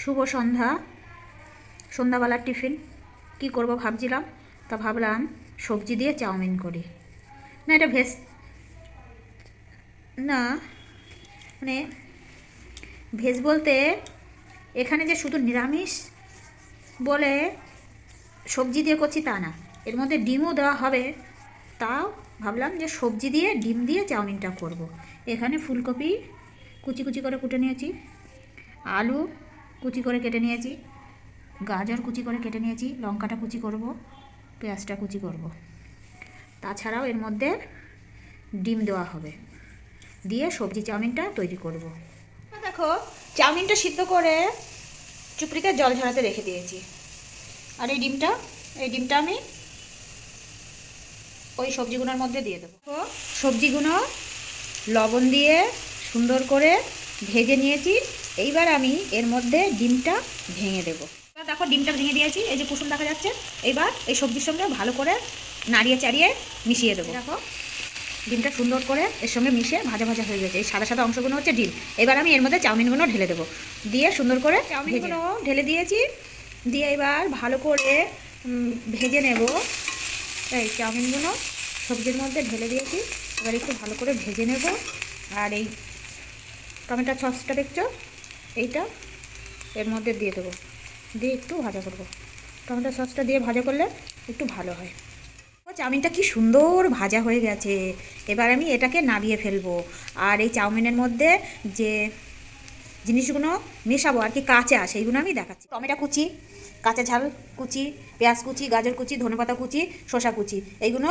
শুভ সন্ধ্যা। সন্ধ্যাবেলার টিফিন। কি করব ভাবছিলাম, তা ভাবলাম সবজি দিয়ে চাউমিন করি। না, এটা ভেজ। না মানে ভেজ বলতে এখানে যে শুধু নিরামিষ বলে সবজি দিয়ে করছি তা না। এর মধ্যে ডিমও দেওয়া হবে। তাও ভাবলাম যে সবজি দিয়ে, ডিম দিয়ে চাউমিনটা করব। এখানে ফুলকপি কুচি কুচি করে কুটে নিয়েছি। আলু কুচি করে কেটে নিয়েছি, গাজর কুচি করে কেটে নিয়েছি, লঙ্কাটা কুচি করব, পেঁয়াজটা কুচি করব। তাছাড়াও এর মধ্যে ডিম দেওয়া হবে। দিয়ে সবজি চাউমিনটা তৈরি করব। দেখো, চাউমিনটা সিদ্ধ করে চুপড়িতে জল ঝরাতে রেখে দিয়েছি। আর এই ডিমটা এই ডিমটা আমি ওই সবজিগুলোর মধ্যে দিয়ে দেবো। সবজিগুলো লবণ দিয়ে সুন্দর করে ভেজে নিয়েছি। এইবার আমি এর মধ্যে ডিমটা ভেঙে দেবো। দেখো ডিমটা ভেঙে দিয়েছি এই যে কুসুম দেখা যাচ্ছে। এইবার এই সবজির সঙ্গে ভালো করে নাড়িয়ে চাড়িয়ে মিশিয়ে দেবো। দেখো ডিমটা সুন্দর করে এর সঙ্গে মিশে ভাজা ভাজা হয়ে গেছে। এই সাদা সাদা অংশগুলো হচ্ছে ডিম। এবার আমি এর মধ্যে চাউমিনগুলো ঢেলে দেবো। দিয়ে সুন্দর করে চাউমিনগুলো ঢেলে দিয়েছি। দিয়ে এবার ভালো করে ভেজে নেব। এই চাউমিনগুলো সবজির মধ্যে ঢেলে দিয়েছি। এবার একটু ভালো করে ভেজে নেব। আর এই টমেটো সসটা দেখছ? এইটা এর মধ্যে দিয়ে দেবো। দিয়ে একটু ভাজা করব। টমেটো সসটা দিয়ে ভাজা করলে একটু ভালো হয়। চাউমিনটা কি সুন্দর ভাজা হয়ে গেছে। এবার আমি এটাকে নাবিয়ে ফেলব। আর এই চাউমিনের মধ্যে যে জিনিসগুলো মেশাবো আর কি কাঁচা, সেইগুলো আমি দেখাচ্ছি। টমেটো কুচি, কাঁচা ঝাল কুচি, পেঁয়াজ কুচি, গাজর কুচি, ধনেপাতা কুচি, শসা কুচি, এইগুলো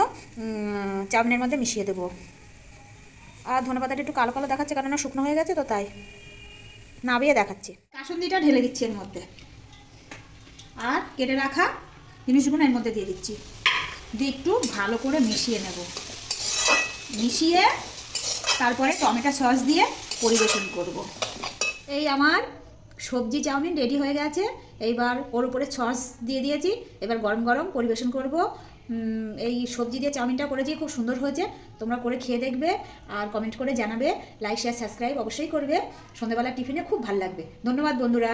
চাউমিনের মধ্যে মিশিয়ে দেবো। আর ধনেপাতাটা একটু কালো কালো দেখাচ্ছে কারণ শুকনো হয়ে গেছে তো তাই। নাবিয়ে দেখাচ্ছি। কাসুন্দিটা ঢেলে দিচ্ছি এর মধ্যে। আর কেটে রাখা জিনিসগুলো এর মধ্যে দিয়ে দিচ্ছি। দিয়ে একটু ভালো করে মিশিয়ে নেব। মিশিয়ে তারপরে টমেটো সস দিয়ে পরিবেশন করব। এই আমার সবজি চাউমিন রেডি হয়ে গেছে। এইবার ওর উপরে সস দিয়ে দিয়েছি। এবার গরম গরম পরিবেশন করব। এই সবজি দিয়ে চাউমিনটা করেছি খুব সুন্দর হয়েছে, তোমরা করে খেয়ে দেখবে আর কমেন্ট করে জানাবে লাইক শেয়ার সাবস্ক্রাইব অবশ্যই করবে। সন্ধ্যাবেলা টিফিনে খুব ভালো লাগবে। ধন্যবাদ বন্ধুরা।